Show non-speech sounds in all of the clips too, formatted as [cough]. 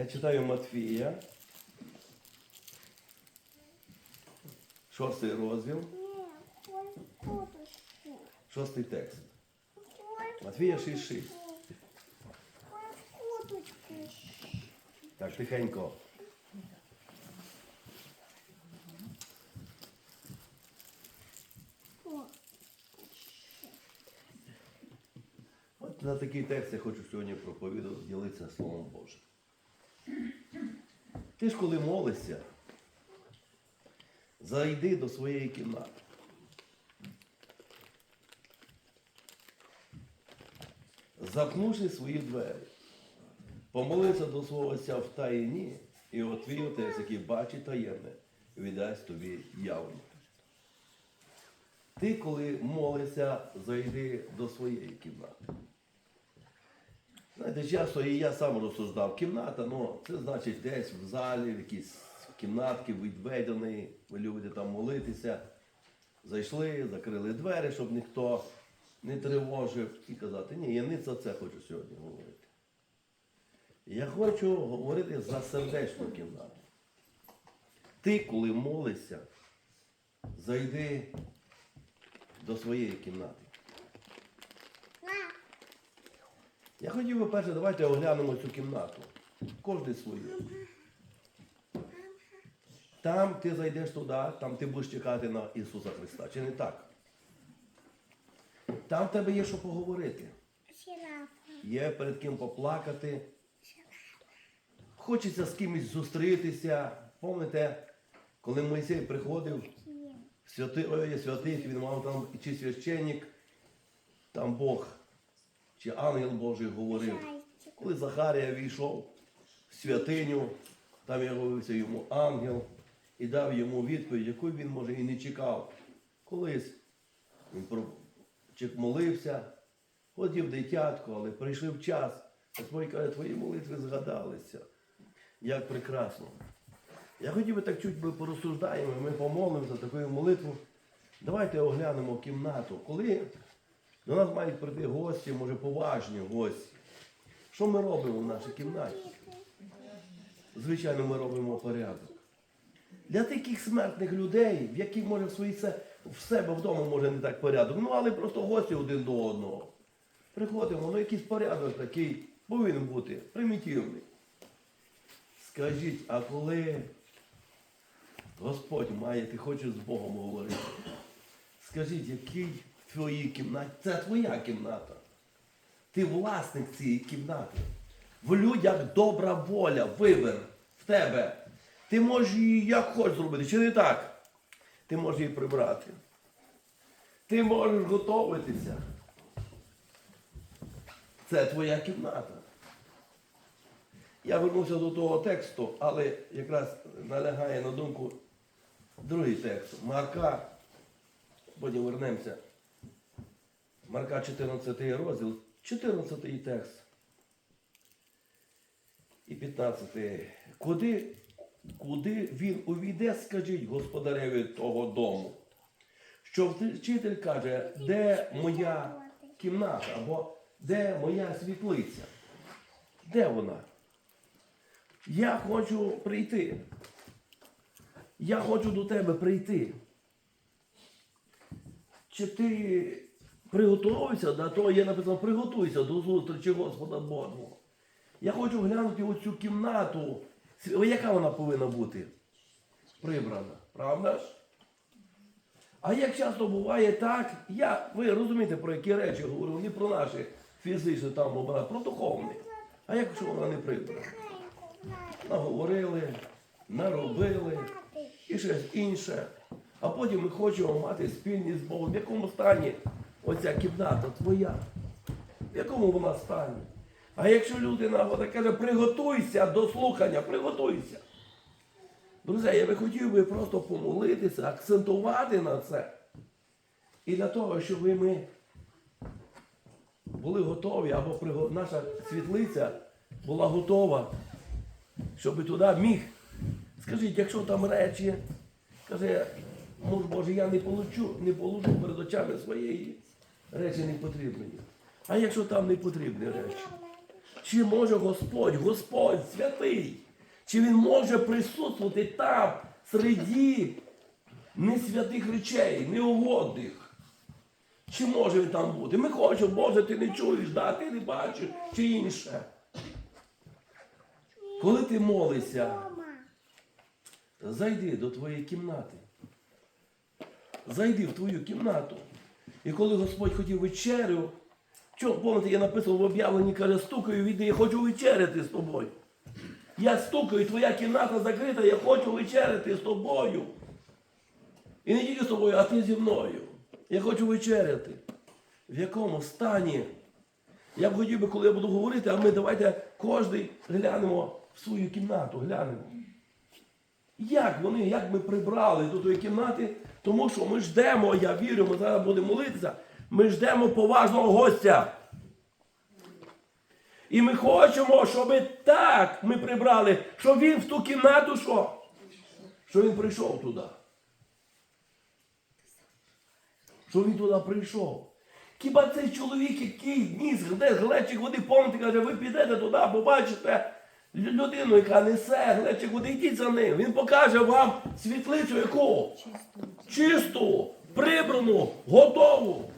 Я читаю Матфія. Шостий розділ, шостий текст. Матвія 6.6. ой. Так, тихенько. От на такий текст я хочу сьогодні проповідати, ділитися Словом Божим. Ти ж коли молишся, зайди до своєї кімнати. Запнувши свої двері, помолився до свого Отця в таїні, і от твій отець, який бачить таємне, віддасть тобі явно. Ти, коли молишся, зайди до своєї кімнати. Знаєте, часто і я сам розсуждав, кімната, ну, це значить десь в залі, в якійсь кімнатки відведені, любите там молитися. Зайшли, закрили двері, щоб ніхто не тривожив. І казати, ні, я не за це хочу сьогодні говорити. Я хочу говорити за сердечну кімнату. Ти, коли молишся, зайди до своєї кімнати. на, Я хотів би перше, давайте оглянемо цю кімнату. Кожний свою. Там ти зайдеш туди, там ти будеш чекати на Ісуса Христа. Чи не так? Там в тебе є що поговорити. Є перед ким поплакати. Хочеться з кимось зустрітися. Пам'ятаєте, коли Мойсей приходив в ой, святих, він мав там чи священник, там Бог, чи ангел Божий говорив. Коли Захарія війшов в святиню, там явився йому ангел і дав йому відповідь, яку він, може, і не чекав. Колись він молився, хотів дитятко, але прийшов час. Господь каже, твої молитви згадалися. Як прекрасно. Я хотів би так чуть би порозсуждаємо, ми помолимося такою молитву. Давайте оглянемо кімнату. Коли до нас мають прийти гості, може поважні гості. Що ми робимо в нашій кімнаті? Звичайно, ми робимо порядок. Для таких смертних людей, в яких може в свої в себе вдома може не так порядок, ну але просто гості один до одного. Приходимо, ну якийсь порядок такий повинен бути, примітивний. Скажіть, а коли Господь має, ти хочеш з Богом говорити? Скажіть, який твоїй кімнаті? Це твоя кімната. Ти власник цієї кімнати. В людях добра воля, вибір в тебе. Ти можеш її як хочеш зробити, чи не так? Ти можеш її прибрати. Ти можеш готуватися. Це твоя кімната. Я вернувся до того тексту, але якраз налягає на думку другий текст. Марка, потім вернемося. Марка 14 розділ, 14 текст. І 15. Куди, куди він увійде, скажіть господареві того дому. Що вчитель каже, де моя кімната або де моя світлиця? Де вона? Я хочу прийти. Я хочу до тебе прийти. Чи ти приготувався до того, є написано, приготуйся до зустрічі Господа Божого. Я хочу глянути оцю кімнату. Яка вона повинна бути? Прибрана. Правда ж? А як часто буває так, я, ви розумієте, про які речі говорю, не про наші фізичні там обрати, про духовні. А якщо вона не прибрана? Наговорили, наробили і щось інше. А потім ми хочемо мати спільність з Богом. В якому стані оця кімната твоя? В якому вона стані? А якщо людина вона каже, приготуйся до слухання, приготуйся. Друзі, я би хотів би просто помолитися, акцентувати на це. І для того, щоб ми були готові, або наша світлиця була готова щоб туди міг. Скажіть, якщо там речі, каже, муж Боже, я не получу, не положу перед очами своєї речі не потрібні. А якщо там не потрібні речі? чи може Господь, Господь святий, чи Він може присутствувати там, середі несвятих речей, неугодних. Чи може він там бути? Ми хочемо, Боже, ти не чуєш, да, ти не бачиш, чи інше. Коли ти молишся, зайди до твоєї кімнати. Зайди в твою кімнату. І коли Господь хотів вечерю, що, пам'ятаєте, я написав в об'явленні, каже, стукаю, віди, я хочу вечеряти з тобою. Я стукаю, твоя кімната закрита, я хочу вечеряти з тобою. І не тільки з тобою, а ти зі мною. Я хочу вечеряти. В якому стані? Я б хотів би, коли я буду говорити, а ми давайте кожен глянемо в свою кімнату, глянемо. Як вони, як ми прибрали до тої кімнати, тому що ми ждемо, я вірю, ми зараз будемо молитися, ми ждемо поважного гостя. І ми хочемо, щоб так ми прибрали, щоб він в ту кімнату що? Що він прийшов туди. Що він туди прийшов. Хіба цей чоловік, який ніс де глечик води повний, каже, ви підете туди, побачите людину, яка несе глечик води, йдіть за ним. Він покаже вам світлицю яку? Чисту, прибрану, готову.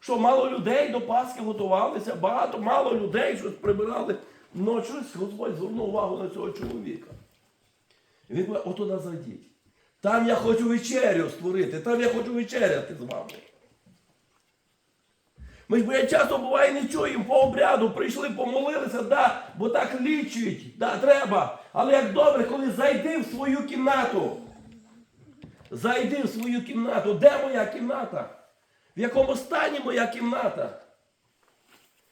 Що мало людей до Пасхи готувалися, багато, мало людей щось прибирали. Ну, щось Господь звернув увагу на цього чоловіка. І він каже, отуди зайдіть. Там я хочу вечерю створити, там я хочу вечеряти з вами. Ми ж бо часто буває не чуємо по обряду, прийшли, помолилися, да, бо так лічить, да, треба. Але як добре, коли зайди в свою кімнату. Зайди в свою кімнату. Де моя кімната? В якому стані моя кімната?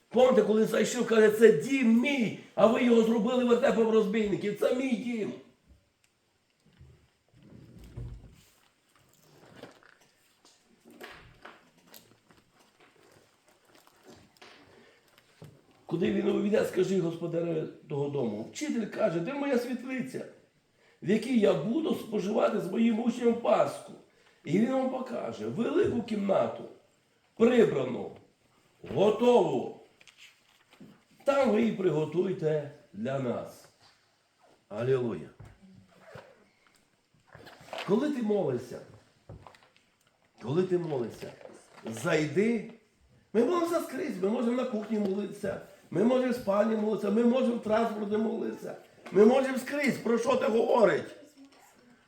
Помните, коли зайшов, каже, це дім мій, а ви його зробили вертепом розбійників. Це мій дім. Куди він увійде, скажи господарю того дому. Вчитель каже, де моя світлиця, в якій я буду споживати з моїм учнем Пасху. І він вам покаже велику кімнату, прибрану, готову. Там ви її приготуйте для нас. Алілуя. Коли ти молишся, коли ти молишся, зайди. Ми молимося скрізь, ми можемо на кухні молитися, ми можемо в спальні молитися, ми можемо в транспорті молитися. Ми можемо скрізь, про що ти говорить?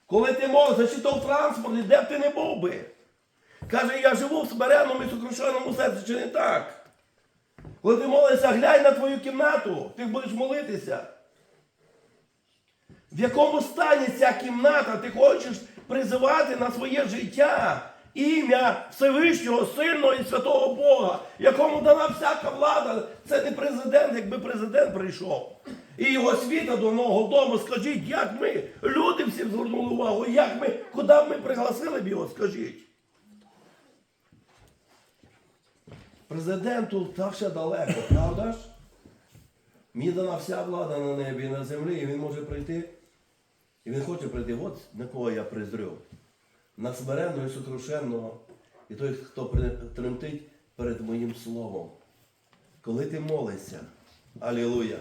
Коли ти молишся, чи то в транспорті, де б ти не був би. Каже, я живу в смиренному і сокрушеному серці, чи не так? Коли ти молишся, глянь на твою кімнату, ти будеш молитися. В якому стані ця кімната ти хочеш призивати на своє життя ім'я Всевишнього, сильного і святого Бога, якому дана всяка влада. Це не президент, якби президент прийшов. І його світа до нового дому, скажіть, як ми, люди всі звернули увагу, як ми, куди ми пригласили б його, скажіть. Президенту так ще далеко, правда ж? Мені дана вся влада на небі і на землі, і він може прийти. І він хоче прийти, от на кого я призрю. На смиренного і сокрушенного. І той, хто тремтить перед моїм словом. Коли ти молишся, алілуя,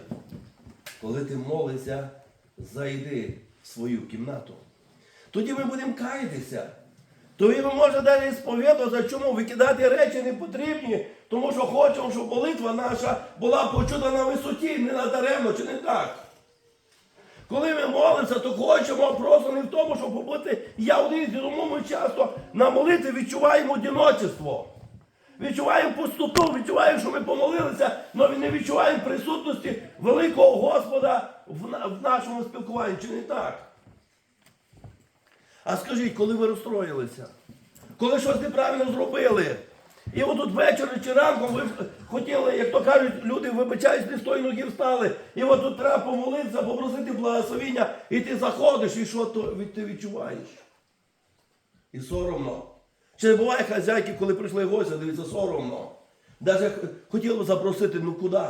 коли ти молишся, зайди в свою кімнату. Тоді ми будемо каятися. Тоді ми можемо далі сповідати, чому викидати речі не потрібні, тому що хочемо, щоб молитва наша була почута на висоті, не надаремно, чи не так? Коли ми молимося, то хочемо просто не в тому, щоб побути я один, тому ми часто на молитві відчуваємо одиночество. Відчуваємо пустоту, відчуваємо, що ми помолилися, але не відчуваємо присутності великого Господа в нашому спілкуванні, чи не так? А скажіть, коли ви розстроїлися? Коли щось неправильно зробили? І отут ввечері чи ранком ви хотіли, як то кажуть, люди вибачаюсь, не з тої ноги встали. І от тут треба помолитися, попросити благословіння, і ти заходиш, і що ти відчуваєш? І соромно. Чи не буває хазяйки, коли прийшли гості, дивіться, соромно. Навіть хотіли запросити, ну куди?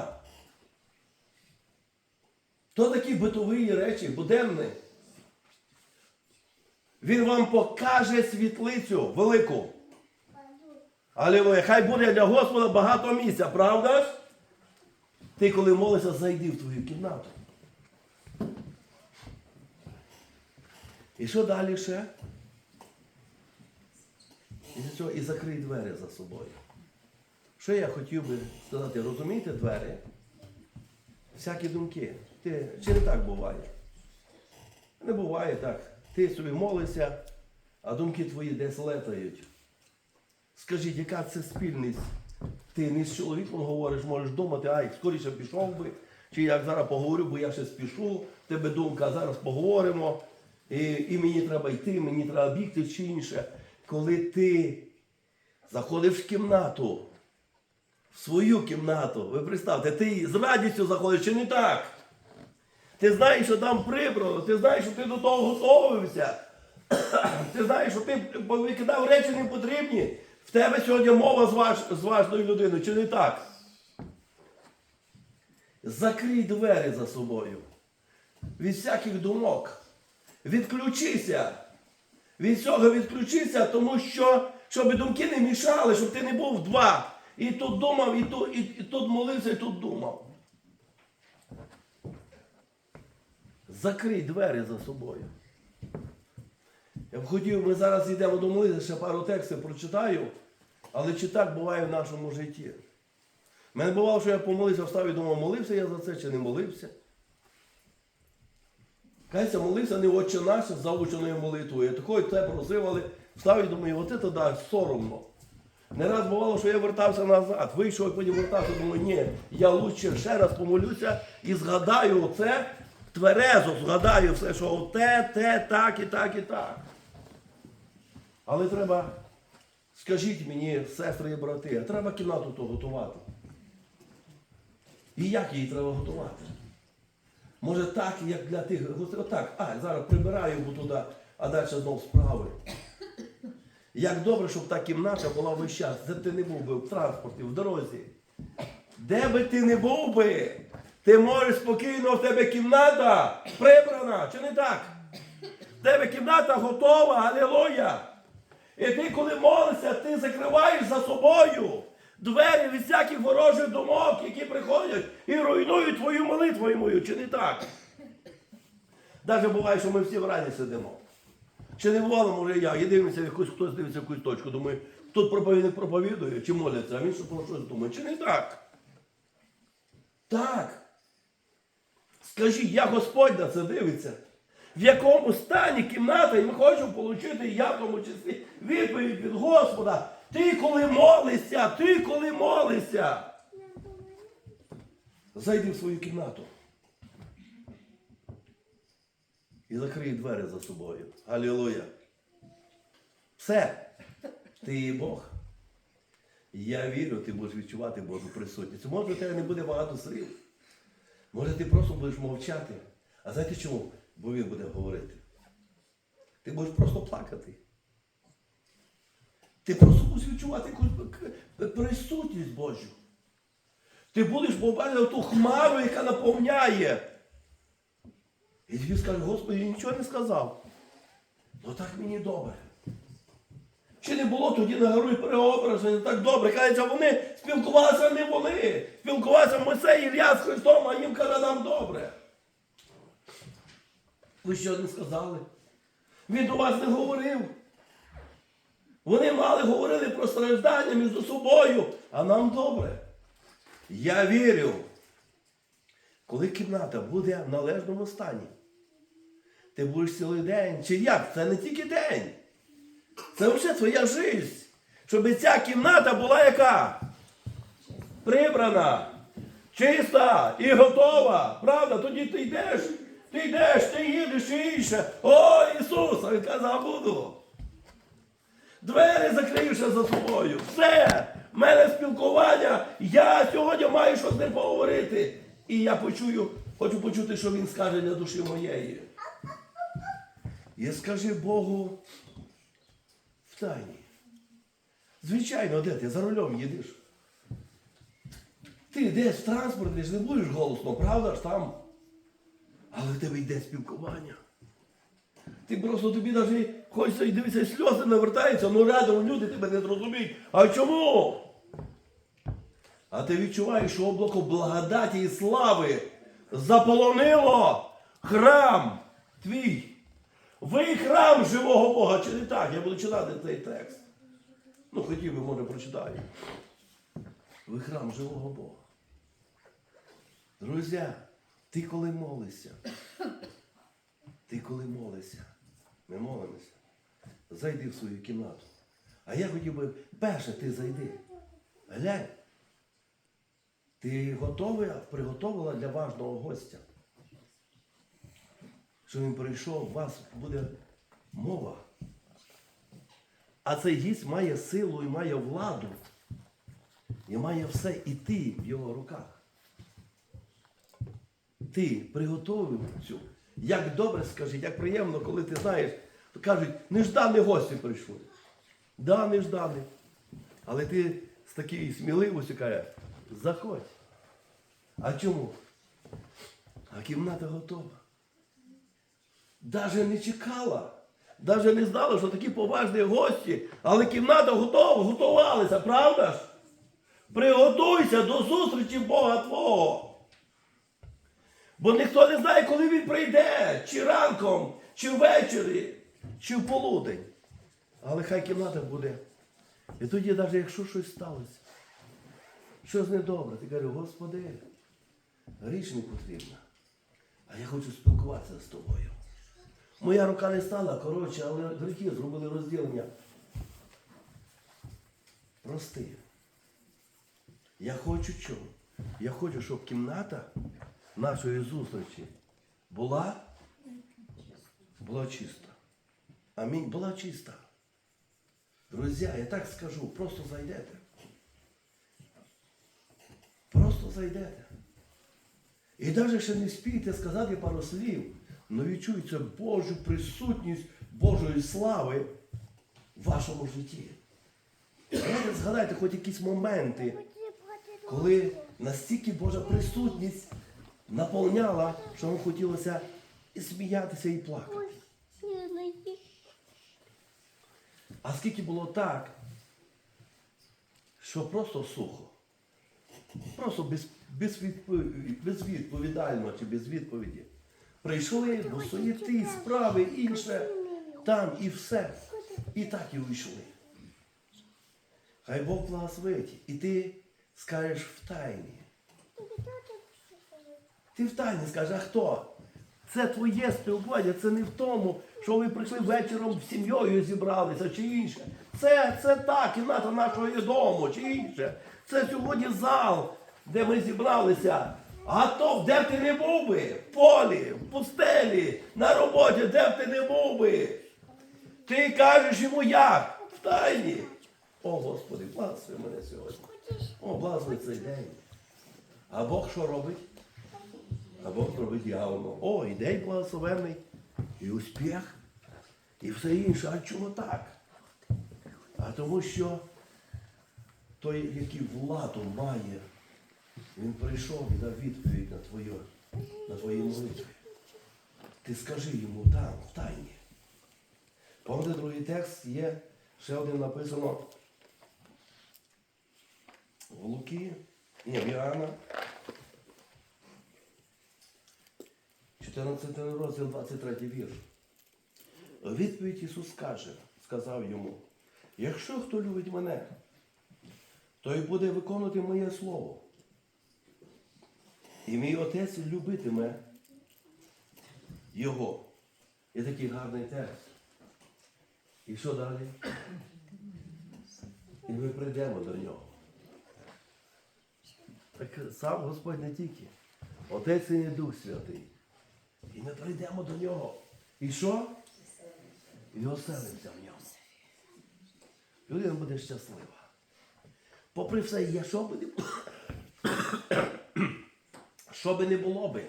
То такі битові речі, буденні. Він вам покаже світлицю велику. Алілуя. Хай буде для Господа багато місця, правда ж? Ти коли молишся, зайди в твою кімнату. І що далі ще? І, цього, і закрий двері за собою. Що я хотів би сказати, розумієте двері? Всякі думки. Ти, чи не так буває? Не буває так. Ти собі молишся, а думки твої десь летають. Скажіть, яка це спільність? Ти не з чоловіком говориш, можеш думати, ай, скоріше пішов би, чи як зараз поговорю, бо я ще спішу, тебе думка, зараз поговоримо, і, і мені треба йти, мені треба бігти чи інше. Коли ти заходиш в кімнату, в свою кімнату, ви представте, ти з радістю заходиш, чи не так? Ти знаєш, що там прибрано, ти знаєш, що ти до того готовився. [clears throat] Ти знаєш, що ти викидав речі не потрібні. В тебе сьогодні мова з, ваш, з важною людиною, чи не так? Закрий двері за собою. Від всяких думок. Відключися. Від цього відключися, тому що, щоб думки не мішали, щоб ти не був два. І тут думав, і тут, і, і тут молився, і тут думав. Закрий двері за собою. Хотів, ми зараз йдемо до молитви, ще пару текстів прочитаю, але чи так буває в нашому житті? Мене бувало, що я помолився, встав і думав, молився я за це чи не молився. Кайся, молився не отче наш з заученою молитвою. Я такою це просив, але встав і думаю, от це да, соромно. Не раз бувало, що я вертався назад, вийшов і потім вертався, думаю, ні, я лучше ще раз помолюся і згадаю оце, тверезо згадаю все, що оте, те, так і так і так. Але треба, скажіть мені, сестри і брати, треба кімнату то готувати. І як її треба готувати? Може так, як для тих отак, а, зараз прибираю бо туди, а далі знов справи. Як добре, щоб та кімната була весь час, де б ти не був би в транспорті, в дорозі. Де би ти не був би, ти можеш спокійно, в тебе кімната прибрана, чи не так? В тебе кімната готова, алілуя. І ти, коли молишся, ти закриваєш за собою двері від всяких ворожих думок, які приходять і руйнують твою молитву мою, чи не так? Навіть буває, що ми всі в раді сидимо. Чи не бувало, може, я, і дивимося, якусь, хтось дивиться в якусь точку, думаю, тут проповідник проповідує, чи моляться, а він що про щось думає, чи не так? Так. Скажіть, я Господь на це дивиться. В якому стані кімната, і ми хочемо отримати, і я в тому числі, відповідь від Господа. Ти коли молишся, ти коли молишся. Зайди в свою кімнату. І закрий двері за собою. Алілуя. Все. Ти є Бог. Я вірю, ти будеш відчувати Божу присутність. Може, у тебе не буде багато слів. Може, ти просто будеш мовчати. А знаєте чому? Бо він буде говорити. Ти будеш просто плакати. Ти просто будеш відчувати присутність Божу. Ти будеш побачити ту хмару, яка наповняє. І він скаже, Господи, я нічого не сказав. Ну так мені добре. Чи не було тоді на горі переображення так добре? Кажеться, вони спілкувалися не вони. Спілкувалися Мойсей, Ілля з Христом, а їм каже нам добре. Ви що не сказали? Він до вас не говорив. Вони мали говорили про страждання між собою, а нам добре. Я вірю, коли кімната буде в належному стані, ти будеш цілий день. Чи як? Це не тільки день. Це вже твоя життя. Щоб ця кімната була яка? Прибрана, чиста і готова. Правда? Тоді ти йдеш, ти йдеш, ти їдеш і інше. О, Ісус! А Він казав, буду. Двері закривши за собою. Все. В мене спілкування. Я сьогодні маю щось з ним поговорити. І я почую, хочу почути, що він скаже для душі моєї. І скажи Богу в тайні. Звичайно, де ти за рулем їдеш? Ти десь в транспорті ж не будеш голосно, правда ж там? Але в тебе йде спілкування. Ти просто тобі навіть хочеться і дивитися, сльози навертаються, ну рядом люди тебе не зрозуміють. А чому? А ти відчуваєш, що облако благодаті і слави заполонило храм твій. Ви храм живого Бога, чи не так? Я буду читати цей текст. Ну, хотів би, може, прочитаю. Ви храм живого Бога. Друзі, ти коли молишся, ти коли молишся, ми молимося, зайди в свою кімнату. А я хотів би, перше, ти зайди. Глянь. Ти готова, приготовила для важного гостя. Що він прийшов, у вас буде мова. А цей гість має силу і має владу. І має все іти в його руках. Ти приготовив цю. Як добре скажи, як приємно, коли ти знаєш, то кажуть, неждані гості прийшли. Да, неждані. Але ти з такою сміливістю кажеш, заходь. А чому? А кімната готова. Даже не чекала. Даже не знала, що такі поважні гості, але кімната готова, готувалися, правда ж? Приготуйся до зустрічі Бога Твого. Бо ніхто не знає, коли він прийде, чи ранком, чи ввечері, чи в полудень. Але хай кімната буде. І тоді, навіть якщо щось сталося, щось недобре, ти кажеш, Господи, річ не потрібна. А я хочу спілкуватися з тобою. Моя рука не стала коротше, але гріхи зробили розділення. Прости. Я хочу чого? Я хочу, щоб кімната нашої зустрічі була, була чиста. Амінь, була чиста. Друзі, я так скажу, просто зайдете. Просто зайдете. І навіть ще не спійте сказати пару слів, але відчується Божу присутність Божої слави в вашому житті. Згадайте хоч якісь моменти, коли настільки Божа присутність наповняла, що вам хотілося і сміятися, і плакати. А скільки було так, що просто сухо. Просто без, без, відпові- безвідповідально чи без відповіді. Прийшли до суєти, справи, інше, там і все. І так і уйшли. Хай Бог благословить. І ти скажеш в тайні. Ти в тайні скажеш, а хто? Це твоє спілкування, це не в тому, що ви прийшли вечором з сім'єю зібралися чи інше. Це, це та кімната нашого дому чи інше. Це сьогодні зал, де ми зібралися. То, де б ти не був би, в полі, в пустелі, на роботі, де б ти не був би. Ти кажеш йому як? В тайні. О, Господи, благослови мене сьогодні. О, благослови цей день. А Бог що робить? А Бог робить явно. О, і день благословенний, і успіх, і все інше. А чого так? А тому що той, який владу має, він прийшов і дав відповідь на твою, на твої молитви. Ти скажи йому там, в тайні. Пам'ятаєте, другий текст є, ще один написано в Луки, ні, в Іоанна. 14 розділ, 23 вірш. Відповідь Ісус каже, сказав йому, якщо хто любить мене, той буде виконувати моє слово. І мій отець любитиме його. І такий гарний текст. І що далі? І ми прийдемо до нього. Так сам Господь не тільки. Отець і не Дух Святий. І ми прийдемо до нього. І що? І оселимося в ньому. Людина буде щаслива. Попри все, є, що би не було, що би не було би,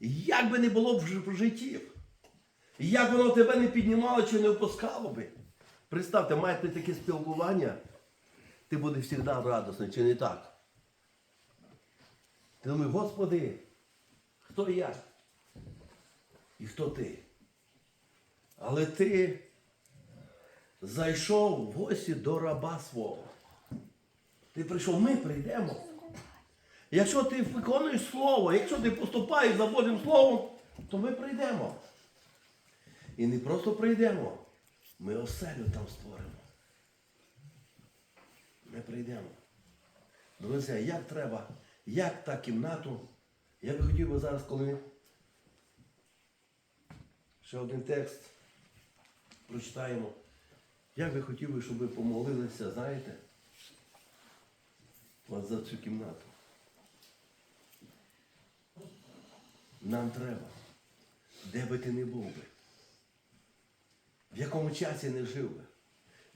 як би не було ж- в житті, як воно тебе не піднімало чи не опускало би. Представте, маєте таке спілкування, ти будеш завжди радісний, чи не так? Ти думаєш, Господи, хто я? І хто ти? Але ти зайшов в гості до раба свого. Ти прийшов, ми прийдемо. Якщо ти виконуєш слово, якщо ти поступаєш за Божим Словом, то ми прийдемо. І не просто прийдемо, ми оселю там створимо. Ми прийдемо. Друзі, як треба, як та кімнату, я би хотів би зараз, коли ще один текст прочитаємо. Я би хотів би, щоб ви помолилися, знаєте, от за цю кімнату. Нам треба, де би ти не був би, в якому часі не жив би,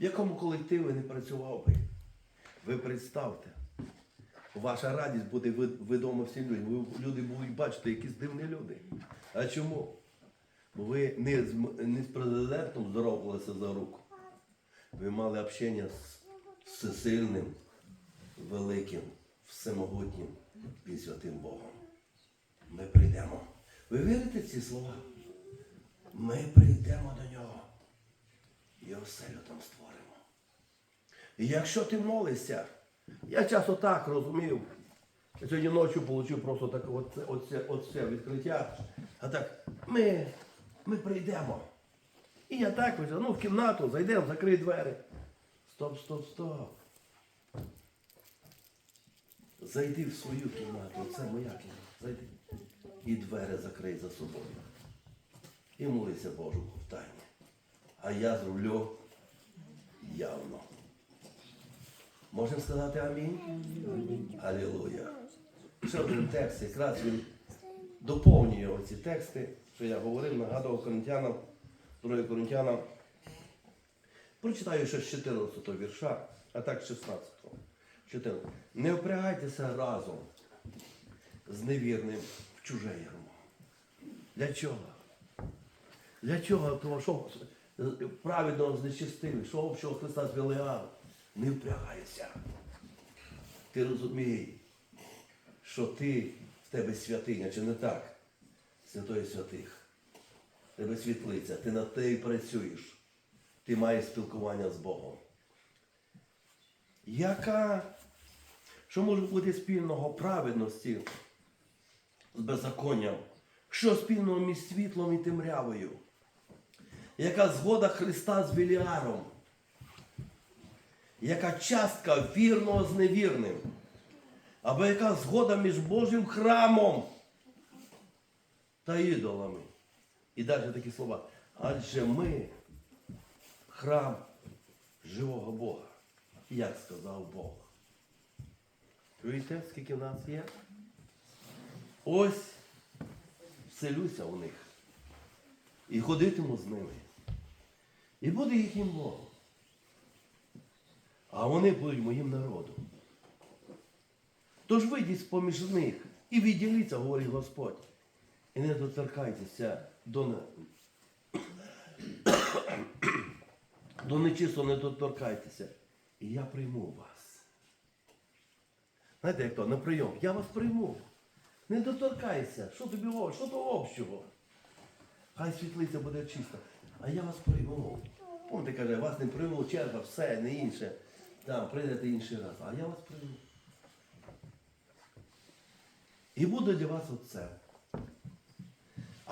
в якому колективі не працював би. Ви представте, ваша радість буде відома всім людям. Люди будуть бачити якісь дивні люди. А чому? Ви не з, не з президентом здоровкалися за руку. Ви мали общення з всесильним, великим, всемогутнім і святим Богом. Ми прийдемо. Ви вірите в ці слова? Ми прийдемо до нього і оселю там створимо. І якщо ти молишся, я часто так розумів. Я сьогодні ночі отримав просто так оце, оце, оце відкриття. А так, ми, ми прийдемо. І я так ось, ну, в кімнату, зайдемо, закрий двері. Стоп, стоп, стоп. Зайди в свою кімнату, це моя кімната. Зайди. І двері закрий за собою. І молися Божу в тайні. А я зроблю явно. Можемо сказати амінь? Алілуя. Ще один текст, якраз він доповнює оці тексти, що я говорив, нагадував коринтянам, 2 коринтянам. Прочитаю ще з 14 вірша, а так з 16. 14. Не опрягайтеся разом з невірним в чуже ярмо. Для чого? Для чого? Тому що праведно знечистили, що общого Христа з Велеану. Не впрягайся. Ти розумій, що ти в тебе святиня, чи не так? Святої святих. Тебе світлиця, ти над тею працюєш. Ти маєш спілкування з Богом. Яка, що може бути спільного праведності з беззаконням? Що спільного між світлом і темрявою? Яка згода Христа з Веліаром? Яка частка вірного з невірним? Або яка згода між Божим храмом та ідолами? І далі такі слова. Адже ми храм живого Бога. Як сказав Бог. Чуєте, скільки в нас є? Ось вселюся у них. І ходитиму з ними. І буде їхнім Богом. А вони будуть моїм народом. Тож вийдіть з-поміж них і відділіться, говорить Господь. І не доторкайтеся до, до нечисто не доторкайтеся. І я прийму вас. Знаєте, як то, на прийом, я вас прийму. Не доторкайся, що тобі що то общого. Хай світлиця буде чиста. А я вас прийму. Ти каже, вас не прийму, черга, все, не інше. Там, прийдете інший раз. А я вас прийму. І буду для вас отцем.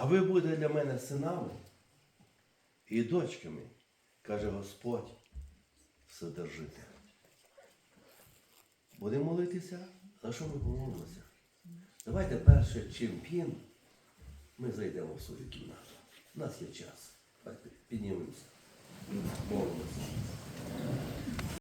А ви будете для мене синами і дочками, каже Господь все держите. Будемо молитися, за що ми помолимося? Давайте перше, чим п'ємо, ми зайдемо в свою кімнату. У нас є час. Піднімемося, молимося.